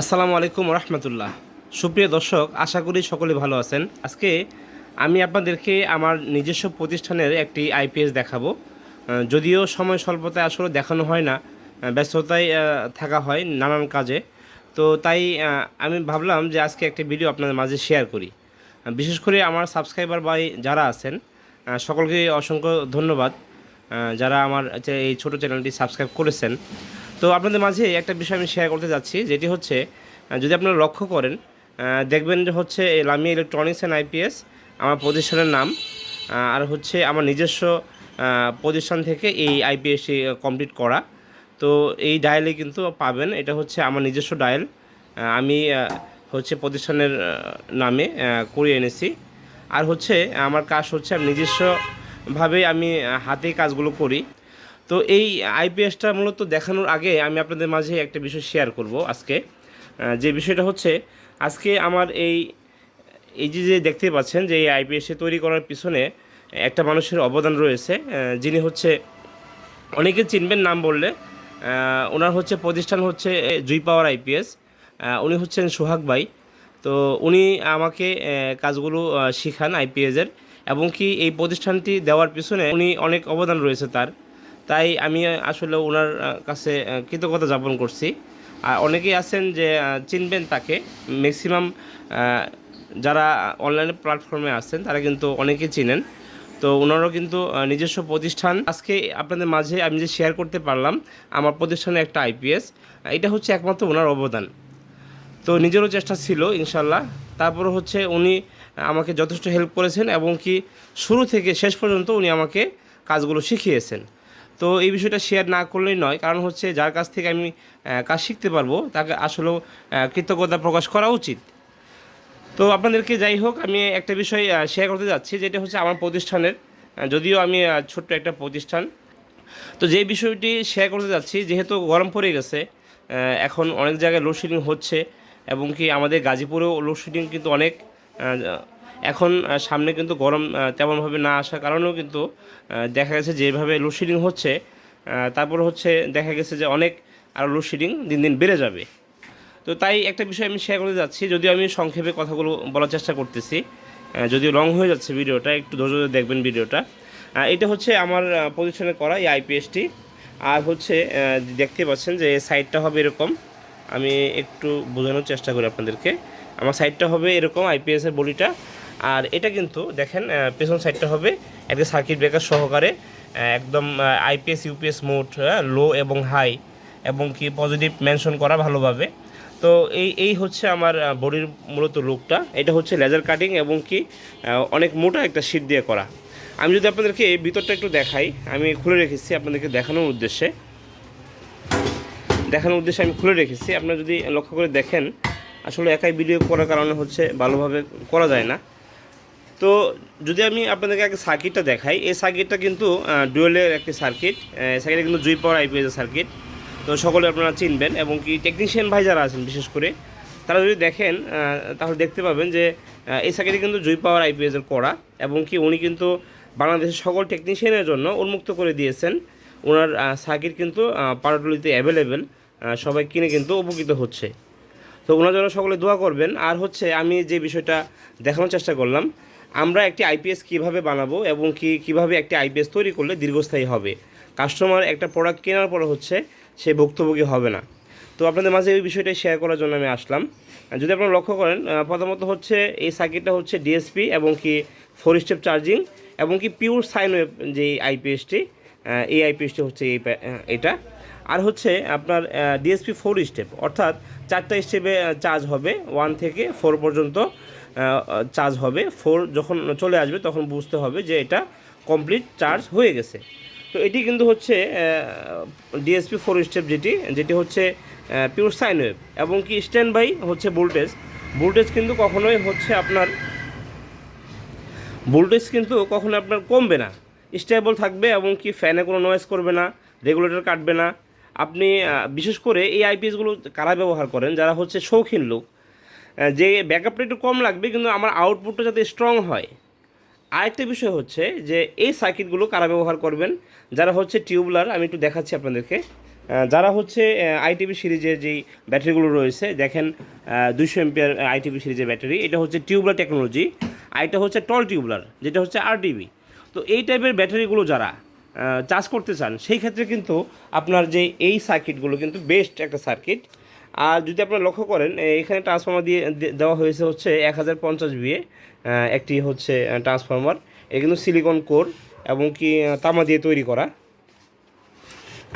আসসালামু আলাইকুম রহমতুল্লাহ। সুপ্রিয় দর্শক, আশা করি সকলে ভালো আছেন। আজকে আমি আপনাদেরকে আমার নিজস্ব প্রতিষ্ঠানের একটি আইপিএস দেখাবো। যদিও সময় স্বল্পতায় আসলে দেখানো হয় না ব্যস্ততায় থাকা হয় নানান কাজে। তো তাই আমি ভাবলাম যে আজকে একটি ভিডিও আপনাদের মাঝে শেয়ার করি। বিশেষ করে আমার সাবস্ক্রাইবার বাই যারা আছেন সকলকে অসংখ্য ধন্যবাদ। যারা আমার এই ছোট চ্যানেলটি সাবস্ক্রাইব করেছেন তো আপনাদের মাঝে একটা বিষয় আমি শেয়ার করতে যাচ্ছি, যেটি হচ্ছে যদি আপনারা লক্ষ্য করেন দেখবেন যে হচ্ছে লামিয়া ইলেকট্রনিক্স অ্যান্ড আইপিএস আমার প্রতিষ্ঠানের নাম আর হচ্ছে আমার নিজস্ব প্রতিষ্ঠান থেকে এই আইপিএসটি কমপ্লিট করা। তো এই ডায়ালে কিন্তু পাবেন, এটা হচ্ছে আমার নিজস্ব ডায়াল আমি হচ্ছে প্রতিষ্ঠানের নামে করিয়ে এনেছি। আর হচ্ছে আমার কাজ হচ্ছে আমি নিজস্বভাবে আমি হাতেই কাজগুলো করি। তো এই আইপিএসটা মূলত দেখানোর আগে আমি আপনাদের মাঝে একটা বিষয় শেয়ার করব আজকে। যে বিষয়টা হচ্ছে, আজকে আমার এই এই যে যে দেখতে পাচ্ছেন যে এই আইপিএসটি তৈরি করার পিছনে একটা মানুষের অবদান রয়েছে যিনি হচ্ছে, অনেকে চিনবেন নাম বললে ওনার হচ্ছে প্রতিষ্ঠান হচ্ছে জুই পাওয়ার আইপিএস উনি হচ্ছেন সোহাগ ভাই। তো উনি আমাকে কাজগুলো শিখান আইপিএসের এবং কি এই প্রতিষ্ঠানটি দেওয়ার পিছনে উনি অনেক অবদান রয়েছে তার। তাই আমি আসলে ওনার কাছে কৃতজ্ঞতা যাপন করছি। আর অনেকেই আছেন যে চিনবেন তাকে। ম্যাক্সিমাম যারা অনলাইন প্ল্যাটফর্মে আছেন, তারা কিন্তু অনেকেই চিনেন। তো ওনারও কিন্তু নিজস্ব প্রতিষ্ঠান। আজকে আপনাদের মাঝে আমি যে শেয়ার করতে পারলাম, আমার প্রতিষ্ঠানে একটা আইপিএস এটা হচ্ছে একমাত্র ওনার অবদান। তো নিজেরও চেষ্টা ছিল ইনশাল্লাহ তারপরে হচ্ছে উনি আমাকে যথেষ্ট হেল্প করেছেন এবং কি শুরু থেকে শেষ পর্যন্ত উনি আমাকে কাজগুলো শিখিয়েছেন। তো এই বিষয়টা শেয়ার না করলেই নয়। কারণ হচ্ছে যার কাছ থেকে আমি কাজ শিখতে পারব, তাকে আসলেও কৃতজ্ঞতা প্রকাশ করা উচিত। তো আপনাদেরকে যাই হোক, আমি একটা বিষয় শেয়ার করতে যাচ্ছি, যেটা হচ্ছে আমার প্রতিষ্ঠানের যদিও আমি ছোট্ট একটা প্রতিষ্ঠান। তো যে বিষয়টি শেয়ার করতে যাচ্ছি, যেহেতু গরম পড়ে গেছে এখন অনেক জায়গায় লোডশেডিং হচ্ছে, এবং কি আমাদের গাজীপুরেও লোডশেডিং কিন্তু অনেক এখন সামনে কিন্তু গরম তেমনভাবে না আসার কারণেও কিন্তু দেখা গেছে যেভাবে লোডশেডিং হচ্ছে তারপর হচ্ছে দেখা গেছে যে অনেক আরও লোডশেডিং দিন দিন বেড়ে যাবে। তো তাই একটা বিষয় আমি শেয়ার করতে যাচ্ছি, যদিও আমি সংক্ষেপে কথাগুলো বলার চেষ্টা করতেছি যদিও লং হয়ে যাচ্ছে ভিডিওটা, একটু ধৈর্য ধরে দেখবেন ভিডিওটা। এটা হচ্ছে আমার প্রতিষ্ঠানে করা এই আইপিএসটি আর হচ্ছে দেখতে পাচ্ছেন যে সাইডটা হবে এরকম, আমি একটু বোঝানোর চেষ্টা করি আপনাদেরকে। আমার সাইডটা হবে এরকম আইপিএসের বডিটা। আর এটা কিন্তু দেখেন পেছন সাইডটা হবে একটা সার্কিট ব্রেকার সহকারে একদম আইপিএস ইউপিএস মোড লো এবং হাই এবং কি পজিটিভ মেনশন করা ভালোভাবে। তো এই এই হচ্ছে আমার বডির মূলত লুকটা এটা হচ্ছে লেজার কাটিং এবং কি অনেক মোটা একটা শীট দিয়ে করা। আমি যদি আপনাদেরকে এই ভিতরটা একটু দেখাই, আমি খুলে রেখেছি আপনাদেরকে দেখানোর উদ্দেশ্যে। দেখানোর উদ্দেশ্যে আমি খুলে রেখেছি। আপনারা যদি লক্ষ্য করে দেখেন, আসলে একাই ভিডিও করার কারণে হচ্ছে ভালোভাবে করা যায় না। তো যদি আমি আপনাদেরকে আগে সার্কিটটা দেখাই, এই সার্কিটটা কিন্তু ডুয়েলের একটি সার্কিট সার্কিটটা কিন্তু জুই পাওয়ার আইপিএস সার্কিট তো সকলে আপনারা চিনবেন এবং কি টেকনিশিয়ান ভাই যারা আছেন বিশেষ করে, তারা যদি দেখেন তাহলে দেখতে পাবেন যে এই সার্কিটে কিন্তু জুই পাওয়ার আইপিএসের করা এবং কি উনি কিন্তু বাংলাদেশের সকল টেকনিশিয়ানের জন্য উন্মুক্ত করে দিয়েছেন। ওনার সার্কিট কিন্তু পাড়াটুলিতে অ্যাভেলেবেল সবাই কিনে কিন্তু উপকৃত হচ্ছে। তো ওনার জন্য সকলে দোয়া করবেন। আর হচ্ছে আমি যে বিষয়টা দেখানোর চেষ্টা করলাম আমরা একটি আইপিএস কীভাবে বানাবো এবং কি, কীভাবে একটি আইপিএস তৈরি করলে দীর্ঘস্থায়ী হবে? কাস্টমার একটা প্রোডাক্ট কেনার পরে হচ্ছে সে ভুক্তভোগী হবে না। তো আপনাদের মাঝে এই বিষয়টাই শেয়ার করার জন্য আমি আসলাম। যদি আপনারা লক্ষ্য করেন প্রথমত হচ্ছে এই সার্কিটটা হচ্ছে ডিএসপি এবং কি ফোর স্টেপ চার্জিং এবং কি পিওর সাইন ওয়েভ যে আইপিএসটি এই আইপিএসটি হচ্ছে এই এটা। আর হচ্ছে আপনার ডিএসপি ফোর স্টেপ অর্থাৎ চারটা স্টেপে চার্জ হবে ওয়ান থেকে ফোর পর্যন্ত। চার্জ হবে। ফোর যখন চলে আসবে তখন বুঝতে হবে যে এটা কমপ্লিট চার্জ হয়ে গেছে। তো এটি কিন্তু হচ্ছে ডিএসপি ফোর স্টেপ যেটি যেটি হচ্ছে পিওর সাইন ওয়েভ এবং কি স্ট্যান্ড বাই হচ্ছে ভোল্টেজ ভোল্টেজ কিন্তু কখনোই হচ্ছে আপনার ভোল্টেজ কিন্তু কখনো আপনার কমবে না। স্টেবল থাকবে এবং কি ফ্যানে কোনো নয়েজ করবে না রেগুলেটর কাটবে না। আপনি বিশেষ করে এই আইপিএসগুলো কারা ব্যবহার করেন? যারা হচ্ছে শৌখিন লোক। যে ব্যাকআপটা একটু কম লাগবে, কিন্তু আমার আউটপুটটা যাতে স্ট্রং হয়। আরেকটা বিষয় হচ্ছে যে, এই সার্কিটগুলো কারা ব্যবহার করবেন? যারা হচ্ছে টিউবলার আমি একটু দেখাচ্ছি আপনাদেরকে। যারা হচ্ছে আইটিভি সিরিজের যেই ব্যাটারিগুলো রয়েছে, দেখেন দুইশো এমপিয়ার আইটিভি সিরিজের ব্যাটারি, এটা হচ্ছে টিউবলার টেকনোলজি আর এটা হচ্ছে টল টিউবলার যেটা হচ্ছে আরটিভি তো এই টাইপের ব্যাটারিগুলো যারা চার্জ করতে চান, সেই ক্ষেত্রে কিন্তু আপনার যে এই সার্কিটগুলো কিন্তু বেস্ট একটা সার্কিট আর যদি আপনারা লক্ষ্য করেন এখানে ট্রান্সফর্মার দিয়ে দেওয়া হয়েছে হচ্ছে এক হাজার পঞ্চাশ বিয়ে একটি হচ্ছে ট্রান্সফর্মার এটা কিন্তু সিলিকন কোর এবং কি তামা দিয়ে তৈরি করা।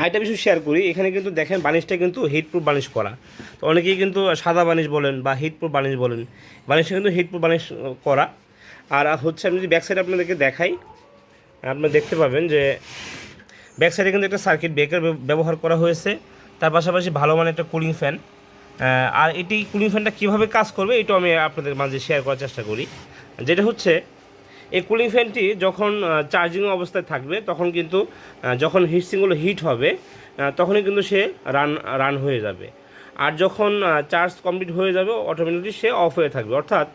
আরেকটা বিষয় শেয়ার করি, এখানে কিন্তু দেখেন বানিশটা কিন্তু হিটপ্রুফ বানিশ করা। তো অনেকেই কিন্তু সাদা বানিশ বলেন বা হিটপ্রুফ বানিশ বলেন বানিশটা কিন্তু হিটপ্রুফ বানিশ করা। আর হচ্ছে আমি যদি ব্যাক সাইড আপনাদেরকে দেখাই, আপনারা দেখতে পাবেন যে ব্যাক সাইডে কিন্তু একটা সার্কিট ব্রেকার ব্যবহার করা হয়েছে। তার পাশাপাশি ভালো মানের একটা কুলিং ফ্যান আর এটি কুলিং ফ্যানটা কীভাবে কাজ করবে এটাও আমি আপনাদের মাঝে শেয়ার করার চেষ্টা করি। যেটা হচ্ছে, এই কুলিং ফ্যানটি যখন চার্জিং অবস্থায় থাকবে, তখন কিন্তু যখন হিটসিংগুলো হিট হবে তখনই কিন্তু সে রান রান হয়ে যাবে। আর যখন চার্জ কমপ্লিট হয়ে যাবে অটোমেটিকলি সে অফ হয়ে থাকবে। অর্থাৎ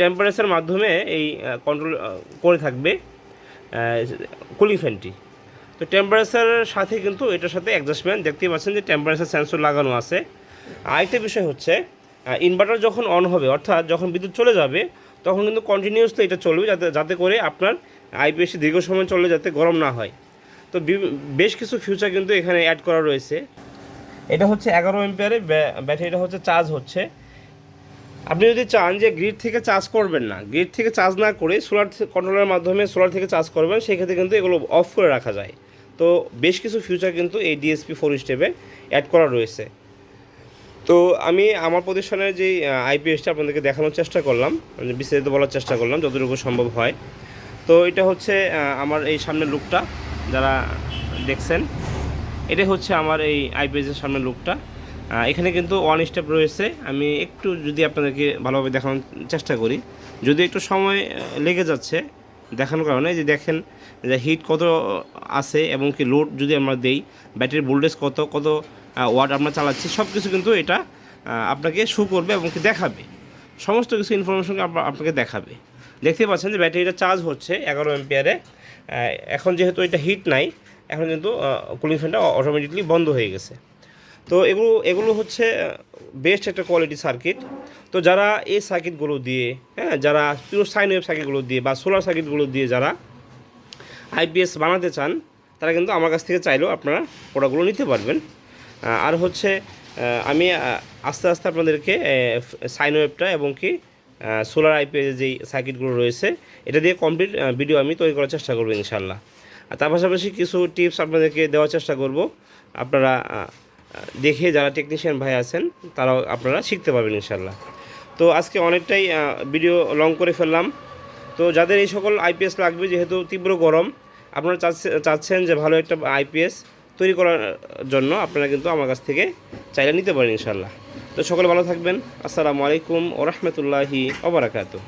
টেম্পারেচার মাধ্যমে এই কন্ট্রোল করে থাকবে কুলিং ফ্যানটি তো টেম্পারেচারের সাথে কিন্তু এটার সাথে অ্যাডজাস্টমেন্ট দেখতেই পাচ্ছেন যে টেম্পারেচার সেন্সর লাগানো আছে। আরেকটা বিষয় হচ্ছে ইনভার্টার যখন অন হবে, অর্থাৎ যখন বিদ্যুৎ চলে যাবে, তখন কিন্তু কন্টিনিউসলি এটা চলবে যাতে যাতে করে আপনার আইপিএসি দীর্ঘ সময় চললে যাতে গরম না হয়। তো বেশ কিছু ফিউচার কিন্তু এখানে অ্যাড করা রয়েছে। এটা হচ্ছে এগারো এম্পিয়ারে ব্যাটারিটা হচ্ছে চার্জ হচ্ছে। আপনি যদি চান যে গ্রিড থেকে চার্জ করবেন না গ্রিড থেকে চার্জ না করে সোলার কন্ট্রোলের মাধ্যমে সোলার থেকে চার্জ করবেন, সেক্ষেত্রে কিন্তু এগুলো অফ করে রাখা যায়। তো বেশ কিছু ফিউচার কিন্তু এই ডিএসপি ফোর স্টেপে অ্যাড করা রয়েছে। তো আমি আমার প্রতিষ্ঠানের যেই আইপিএসটা আপনাদেরকে দেখানোর চেষ্টা করলাম মানে বিস্তারিত বলার চেষ্টা করলাম, যতটুকু সম্ভব হয়। তো এটা হচ্ছে আমার এই সামনের লুকটা যারা দেখছেন এটা হচ্ছে আমার এই আইপিএসের সামনের লুকটা এখানে কিন্তু ওয়ান স্টেপ রয়েছে, আমি একটু যদি আপনাদেরকে ভালোভাবে দেখানোর চেষ্টা করি। যদি একটু সময় লেগে যাচ্ছে দেখানোর কারণে যে দেখেন যে হিট কত আছে এবং কি লোড যদি আমরা দেই, ব্যাটারির ভোল্টেজ কত কত ওয়াট আমরা চালাচ্ছি সব কিছু কিন্তু এটা আপনাকে শু করবে এবং কি দেখাবে। সমস্ত কিছু ইনফরমেশন আপনাকে দেখাবে। দেখতে পাচ্ছেন যে ব্যাটারিটা চার্জ হচ্ছে এগারো এম্পিয়ারে এখন যেহেতু এটা হিট নাই, এখন কিন্তু কুলিং ফ্যানটা অটোমেটিকলি বন্ধ হয়ে গেছে। তো এগুলো এগুলো হচ্ছে বেস্ট একটা কোয়ালিটি সার্কিট তো যারা এই সার্কিটগুলো দিয়ে হ্যাঁ যারা পিওর সাইন ওয়েভ সার্কিটগুলো দিয়ে বা সোলার সার্কিটগুলো দিয়ে যারা আইপিএস বানাতে চান, তারা কিন্তু আমার কাছ থেকে চাইলেও আপনারা প্রোডাক্টগুলো নিতে পারবেন। আর হচ্ছে আমি আস্তে আস্তে আপনাদেরকে সাইন ওয়েবটা এবং কি সোলার আইপিএস যেই সার্কিটগুলো রয়েছে, এটা দিয়ে কমপ্লিট ভিডিও আমি তৈরি করার চেষ্টা করব ইনশাল্লাহ আর তার পাশাপাশি কিছু টিপস আপনাদেরকে দেওয়ার চেষ্টা করব। আপনারা দেখে যারা টেকনিশিয়ান ভাই আছেন, তারাও আপনারা শিখতে পারবেন ইনশাল্লাহ তো আজকে অনেকটাই ভিডিও লং করে ফেললাম। তো যাদের এই সকল আইপিএস লাগবে, যেহেতু তীব্র গরম, আপনারা চাচ্ছে- চাচ্ছেন যে ভালো একটা আইপিএস তৈরি করার জন্য, আপনারা কিন্তু আমার কাছ থেকে চাইলে নিতে পারেন ইনশাল্লাহ তো সকলে ভালো থাকবেন। আসসালামু আলাইকুম ও রহমতুল্লাহি ওবরাকাতু